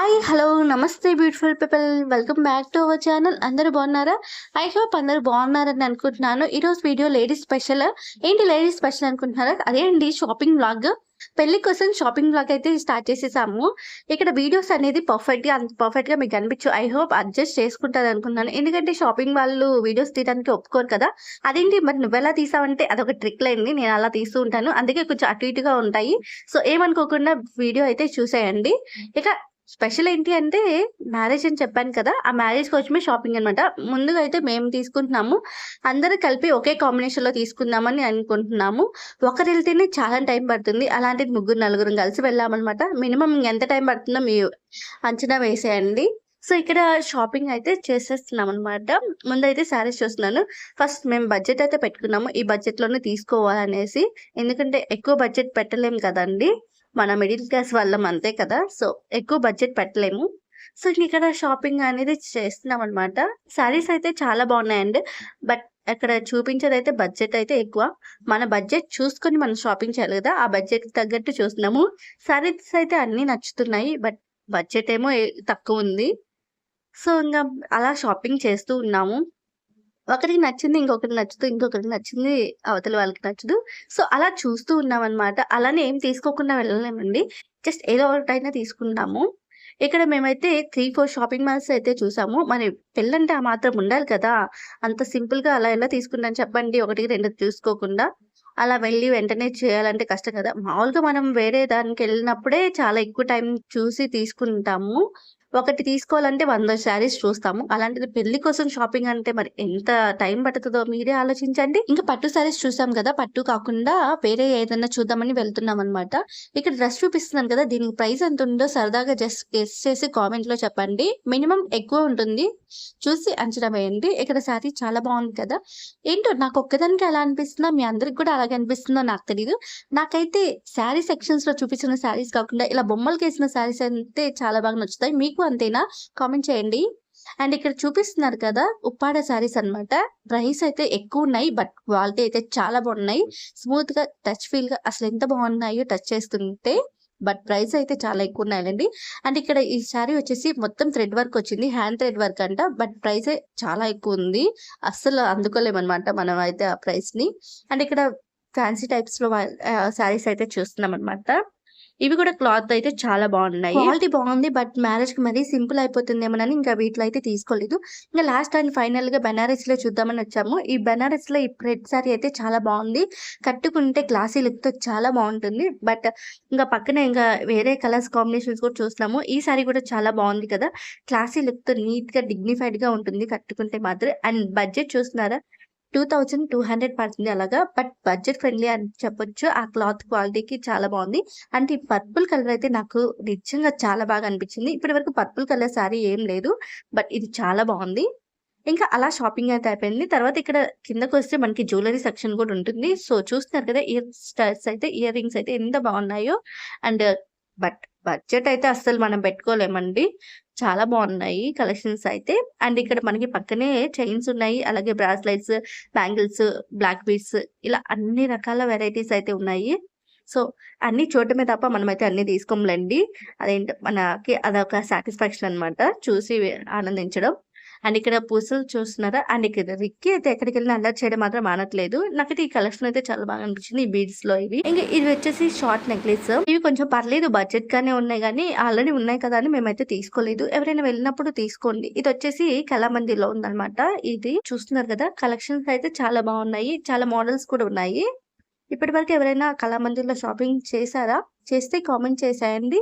Hi hello నమస్తే beautiful people welcome back to our channel అందరూ బాగున్నారా? ఐ హోప్ అందరూ బాగున్నారని అనుకుంటున్నాను. ఈరోజు వీడియో లేడీస్ స్పెషల్ ఏంటి లేడీస్ స్పెషల్ అనుకుంటున్నారా? అదే అండి షాపింగ్ బ్లాగ్ పెళ్ళి కోసం షాపింగ్ బ్లాగ్ అయితే స్టార్ట్ చేసేసాము. ఇక్కడ వీడియోస్ అనేది పర్ఫెక్ట్గా అంత పర్ఫెక్ట్గా మీకు కనిపించు ఐ హోప్ అడ్జస్ట్ చేసుకుంటారు అనుకున్నాను ఎందుకంటే షాపింగ్ వాళ్ళు వీడియోస్ తీయడానికి ఒప్పుకోరు కదా. అదేంటి మరి నువ్వెలా తీసావంటే అదొక ట్రిక్ లేండి నేను అలా తీస్తూ ఉంటాను. అందుకే కొంచెం అటు ఇటుగా ఉంటాయి. సో ఏమనుకోకుండా వీడియో అయితే చూసేయండి. ఇక స్పెషల్ ఏంటి అంటే మ్యారేజ్ అని చెప్పాను కదా ఆ మ్యారేజ్ కోసమే షాపింగ్ అనమాట ముందుగా అయితే మేము తీసుకుంటున్నాము. అందరూ కలిపి ఒకే కాంబినేషన్లో తీసుకుందామని అనుకుంటున్నాము. ఒకరు వెళ్తేనే చాలా టైం పడుతుంది. అలాంటిది ముగ్గురు నలుగురు కలిసి వెళ్ళామన్నమాట మినిమం ఎంత టైం పడుతుందో మీ అంచనా వేసేయండి. సో ఇక్కడ షాపింగ్ అయితే చేసేస్తున్నాం అనమాట ముందైతే శారీస్ చూస్తున్నాను. ఫస్ట్ మేము బడ్జెట్ అయితే పెట్టుకున్నాము. ఈ బడ్జెట్లోనే తీసుకోవాలనేసి. ఎందుకంటే ఎక్కువ బడ్జెట్ పెట్టలేము కదండి. మన మిడిల్ క్లాస్ వాళ్ళం అంతే కదా సో ఎక్కువ బడ్జెట్ పెట్టలేము. సో ఇక్కడ షాపింగ్ అనేది చేస్తున్నాం అనమాట శారీస్ అయితే చాలా బాగున్నాయండి బట్ అక్కడ చూపించేది అయితే బడ్జెట్ అయితే ఎక్కువ. మన బడ్జెట్ చూసుకొని మనం షాపింగ్ చేయాలి కదా ఆ బడ్జెట్ తగ్గట్టు చూస్తున్నాము. శారీస్ అయితే అన్నీ నచ్చుతున్నాయి బట్ బడ్జెట్ ఏమో తక్కువ ఉంది. సో ఇంకా అలా షాపింగ్ చేస్తూ ఉన్నాము. ఒకరికి నచ్చింది ఇంకొకరికి నచ్చదు ఇంకొకరికి నచ్చింది అవతల వాళ్ళకి నచ్చదు. సో అలా చూస్తూ ఉన్నాం అనమాట అలానే ఏం తీసుకోకుండా వెళ్ళలేమండి. జస్ట్ ఏదో ఒకటైనా తీసుకుంటాము. ఇక్కడ మేమైతే త్రీ ఫోర్ షాపింగ్ మాల్స్ అయితే చూసాము. మరి పెళ్ళంటే ఆ మాత్రం ఉండాలి కదా. అంత సింపుల్గా అలా ఎలా తీసుకుంటాను చెప్పండి. ఒకటి రెండు చూసుకోకుండా అలా వెళ్ళి వెంటనే చేయాలంటే కష్టం కదా. మామూలుగా మనం వేరే దానికి వెళ్ళినప్పుడే చాలా ఎక్కువ టైం చూసి తీసుకుంటాము. ఒకటి తీసుకోవాలంటే వంద శారీస్ చూస్తాము. అలాంటిది పెళ్ళి కోసం షాపింగ్ అంటే మరి ఎంత టైం పడుతుందో మీరే ఆలోచించండి. ఇంకా పట్టు శారీస్ చూసాం కదా పట్టు కాకుండా వేరే ఏదైనా చూద్దామని వెళ్తున్నాం అనమాట ఇక్కడ డ్రెస్ చూపిస్తున్నాను కదా దీనికి ప్రైస్ ఎంత ఉందో సరదాగా జస్ట్ గెస్ చేసి కామెంట్లో చెప్పండి. మినిమం ఎక్కువ ఉంటుంది. చూసి అంచనా వేయండి. ఇక్కడ శారీ చాలా బాగుంది కదా. ఏంటో నాకు ఒక్కదానికి ఎలా అనిపిస్తుందో? మీ అందరికి కూడా అలాగే అనిపిస్తుందో నాకు తెలియదు నాకైతే శారీ సెక్షన్స్లో చూపించిన శారీస్ కాకుండా ఇలా బొమ్మలకి వేసిన శారీస్ అయితే చాలా బాగా నచ్చుతాయి. మీకు అంతేనా? కామెంట్ చేయండి. అండ్ ఇక్కడ చూపిస్తున్నారు కదా ఉప్పాడ శారీస్ అన్నమాట. ప్రైస్ అయితే ఎక్కువ ఉన్నాయి బట్ క్వాలిటీ అయితే చాలా బాగున్నాయి. స్మూత్గా టచ్ ఫీల్గా అసలు ఎంత బాగున్నాయో టచ్ చేస్తుంటే బట్ ప్రైస్ అయితే చాలా ఎక్కువ ఉన్నాయండి. అండ్ ఇక్కడ ఈ శారీ వచ్చేసి మొత్తం థ్రెడ్ వర్క్ వచ్చింది హ్యాండ్ థ్రెడ్ వర్క్ అంట బట్ ప్రైస్ చాలా ఎక్కువ ఉంది. అస్సలు అందుకోలేమన్నమాట మనం అయితే ఆ ప్రైస్ని. అండ్ ఇక్కడ ఫ్యాన్సీ టైప్స్లో శారీస్ అయితే చూస్తున్నాం అనమాట ఇవి కూడా క్లాత్ అయితే చాలా బాగున్నాయి. క్వాలిటీ బాగుంది బట్ మ్యారేజ్కి మరీ సింపుల్ అయిపోతుందేమోనని ఇంకా వీటిలో అయితే తీసుకోలేదు. ఇంకా లాస్ట్ అండ్ ఫైనల్గా బెనారస్లో చూద్దామని వచ్చాము. ఈ బెనారస్లో ఈ రెడ్ సారీ అయితే చాలా బాగుంది. కట్టుకుంటే క్లాసీ లుక్తో చాలా బాగుంటుంది. బట్ ఇంకా పక్కన ఇంకా వేరే కలర్స్ కాంబినేషన్స్ కూడా చూస్తున్నాము. ఈ సారీ కూడా చాలా బాగుంది కదా. క్లాసీ లుక్తో నీట్గా డిగ్నిఫైడ్గా ఉంటుంది కట్టుకుంటే మాత్రం. అండ్ బడ్జెట్ చూస్తున్నారా? టూ థౌజండ్ టూ హండ్రెడ్ పడుతుంది అలాగా. బట్ బడ్జెట్ ఫ్రెండ్లీ అని చెప్పొచ్చు. ఆ క్లాత్ క్వాలిటీకి చాలా బాగుంది. అంటే ఈ పర్పుల్ కలర్ అయితే నాకు నిజంగా చాలా బాగా అనిపించింది. ఇప్పటి వరకు పర్పుల్ కలర్ సారీ ఏం లేదు బట్ ఇది చాలా బాగుంది. ఇంకా అలా షాపింగ్ అయితే అయిపోయింది. తర్వాత ఇక్కడ కిందకు వస్తే మనకి జ్యువెలరీ సెక్షన్ కూడా ఉంటుంది. సో చూస్తున్నారు కదా ఇయర్ స్టైల్స్ అయితే ఇయర్ రింగ్స్ అయితే ఎంత బాగున్నాయో. అండ్ బట్ బడ్జెట్ అయితే అస్సలు మనం పెట్టుకోలేమండి. చాలా బాగున్నాయి కలెక్షన్స్ అయితే. అండ్ ఇక్కడ మనకి పక్కనే చైన్స్ ఉన్నాయి. అలాగే బ్రాస్లైట్స్ బ్యాంగిల్స్ బ్లాక్ బీడ్స్ ఇలా అన్ని రకాల వెరైటీస్ అయితే ఉన్నాయి. సో అన్ని చూడటమే తప్ప మనమైతే అన్ని తీసుకోములండి. అదేంటి మనకి అదొక సాటిస్ఫాక్షన్ అన్నమాట. చూసి ఆనందించడం. అండ్ ఇక్కడ పూసలు చూస్తున్నారా? అండ్ ఇక్కడ రిక్కి అయితే ఎక్కడికి వెళ్ళినా అల్లరి చేయడం మాత్రం మానట్లేదు. నాకైతే ఈ కలెక్షన్ అయితే చాలా బాగా అనిపించింది ఈ బీడ్స్లో ఇవి. ఇంకా ఇది వచ్చేసి షార్ట్ నెక్లెస్. ఇవి కొంచెం పర్లేదు బడ్జెట్ గానే ఉన్నాయి కానీ ఆల్రెడీ ఉన్నాయి కదా అని మేమైతే తీసుకోలేదు. ఎవరైనా వెళ్ళినప్పుడు తీసుకోండి. ఇది వచ్చేసి కళామందిలో ఉందన్నమాట ఇది. చూస్తున్నారు కదా కలెక్షన్స్ అయితే చాలా బాగున్నాయి. చాలా మోడల్స్ కూడా ఉన్నాయి. ఇప్పటి వరకు ఎవరైనా కళామందిర్లో షాపింగ్ చేశారా? చేస్తే కామెంట్ చేసేయండి.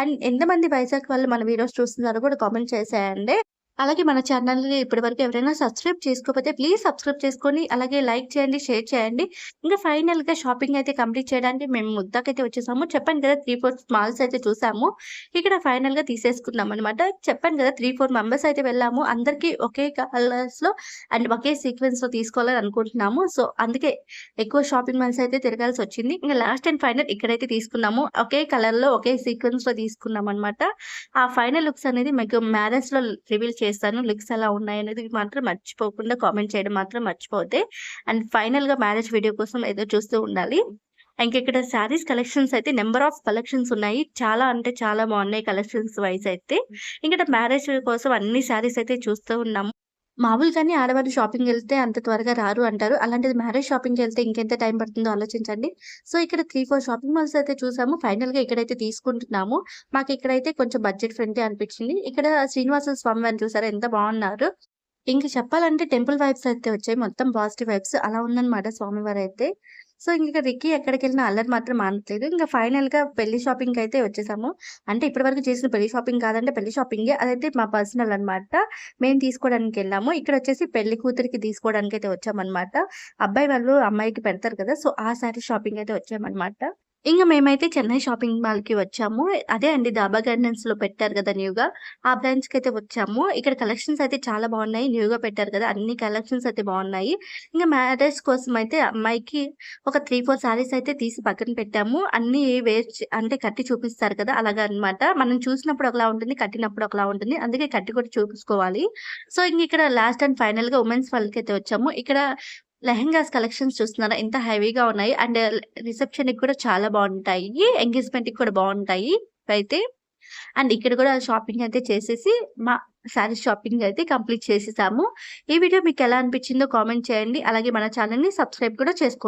అండ్ ఎంతమంది వైజాగ్ వాళ్ళు మన వీడియోస్ చూస్తున్నారో కూడా కామెంట్ చేసేయండి. అలాగే మన ఛానల్ని ఇప్పటి వరకు ఎవరైనా సబ్స్క్రైబ్ చేసుకోకపోతే ప్లీజ్ సబ్స్క్రైబ్ చేసుకొని అలాగే లైక్ చేయండి షేర్ చేయండి. ఇంకా ఫైనల్గా షాపింగ్ అయితే కంప్లీట్ చేయడానికి మేము ముద్దాకైతే వచ్చేసాము. చెప్పాను కదా త్రీ ఫోర్ స్మాల్స్ అయితే చూసాము. ఇక్కడ ఫైనల్గా తీసేసుకున్నాం అనమాట చెప్పాను కదా త్రీ ఫోర్ మెంబర్స్ అయితే వెళ్ళాము. అందరికి ఒకే కలర్స్లో అండ్ ఒకే సీక్వెన్స్లో తీసుకోవాలని అనుకుంటున్నాము. సో అందుకే ఎక్కువ షాపింగ్ మాల్స్ అయితే తిరగాల్సి వచ్చింది. ఇంకా లాస్ట్ అండ్ ఫైనల్ ఇక్కడైతే తీసుకున్నాము. ఒకే కలర్లో ఒకే సీక్వెన్స్లో తీసుకున్నాం అనమాట ఆ ఫైనల్ లుక్స్ అనేది మీకు మ్యారేజ్లో రివీల్ చేస్తాను లుక్స్ ఎలా ఉన్నాయి అనేది మాత్రం మర్చిపోకుండా కామెంట్ చేయడం మాత్రం మర్చిపోతే అండ్ ఫైనల్గా మ్యారేజ్ వీడియో కోసం ఏదో చూస్తూ ఉండాలి ఇంక ఇక్కడ శారీస్ కలెక్షన్స్ అయితే నంబర్ ఆఫ్ కలెక్షన్స్ ఉన్నాయి. చాలా అంటే చాలా బాగున్నాయి కలెక్షన్స్ వైస్ అయితే. ఇక్కడ మ్యారేజ్ కోసం అన్ని శారీస్ అయితే చూస్తూ ఉన్నాము. మామూలుగానే ఆడవాళ్ళు షాపింగ్‌కెళ్తే అంత త్వరగా రారు అంటారు. అలాంటిది మ్యారేజ్ షాపింగ్‌కెళ్తే ఇంకెంత టైం పడుతుందో ఆలోచించండి. సో, ఇక్కడ 3, 4 షాపింగ్ మాల్స్ అయితే చూసాము. ఫైనల్గా ఇక్కడైతే తీసుకుంటున్నాము. మాకు ఇక్కడైతే కొంచెం బడ్జెట్ ఫ్రెండ్లీ అనిపించింది. ఇక్కడ శ్రీనివాస స్వామి వారిని చూసారా ఎంత బాగున్నారు. ఇంకా చెప్పాలంటే టెంపుల్ వైబ్స్ అయితే వచ్చాయి. మొత్తం పాజిటివ్ వైబ్స్ అలా ఉందన్నమాట స్వామివారైతే. సో, ఇంకా రిక్కి ఎక్కడికి వెళ్ళినా అల్లరి మాత్రం మానట్లేదు. ఇంకా ఫైనల్‌గా పెళ్ళి షాపింగ్ అయితే వచ్చేసాము. అంటే ఇప్పటి వరకు చేసిన పెళ్ళి షాపింగ్ కాదంటే పెళ్ళి షాపింగే. అదైతే మా పర్సనల్ అన్నమాట. మేము తీసుకోడానికి వెళ్ళాము ఇక్కడ వచ్చేసి పెళ్ళి కూతురికి తీసుకోవడానికైతే వచ్చామన్నమాట. అబ్బాయి వాళ్ళు అమ్మాయికి పెడతారు కదా! సో, ఆ శారీ షాపింగ్ అయితే వచ్చామన్నమాట. ఇంకా మేమైతే చెన్నై షాపింగ్ మాల్‌కి వచ్చాము. అదే అండి దాబా గార్డెన్స్‌లో పెట్టారు కదా న్యూగా. ఆ బ్రాంచ్‌కైతే వచ్చాము. ఇక్కడ కలెక్షన్స్ అయితే చాలా బాగున్నాయి. న్యూగా పెట్టారు కదా! అన్ని కలెక్షన్స్ అయితే బాగున్నాయి. ఇంకా మ్యారేజ్ కోసం అయితే అమ్మాయికి ఒక 3, 4 శారీస్ అయితే తీసి పక్కన పెట్టాము. అన్ని వేర్ అంటే కట్టి చూపిస్తారు కదా! అలాగా అన్నమాట. మనం చూసినప్పుడు ఒకలా ఉంటుంది. కట్టినప్పుడు ఒకలా ఉంటుంది. అందుకే కట్టి కూడా చూపించుకోవాలి. సో, ఇంక ఇక్కడ లాస్ట్ అండ్ ఫైనల్‌గా ఉమెన్స్ వాళ్ళకైతే వచ్చాము. ఇక్కడ లెహెంగాస్ కలెక్షన్స్ చూస్తున్నారా? ఎంత హెవీగా ఉన్నాయి. అండ్ రిసెప్షన్‌కి కూడా చాలా బాగుంటాయి. ఎంగేజ్‌మెంట్‌కి కూడా బాగుంటాయి అయితే అండ్ ఇక్కడ కూడా షాపింగ్ అయితే చేసేసి మా శారీ షాపింగ్ అయితే కంప్లీట్ చేసేసాము. ఈ వీడియో మీకు ఎలా అనిపించిందో కామెంట్ చేయండి. అలాగే మన ఛానల్ని సబ్స్క్రైబ్ కూడా చేసుకోండి.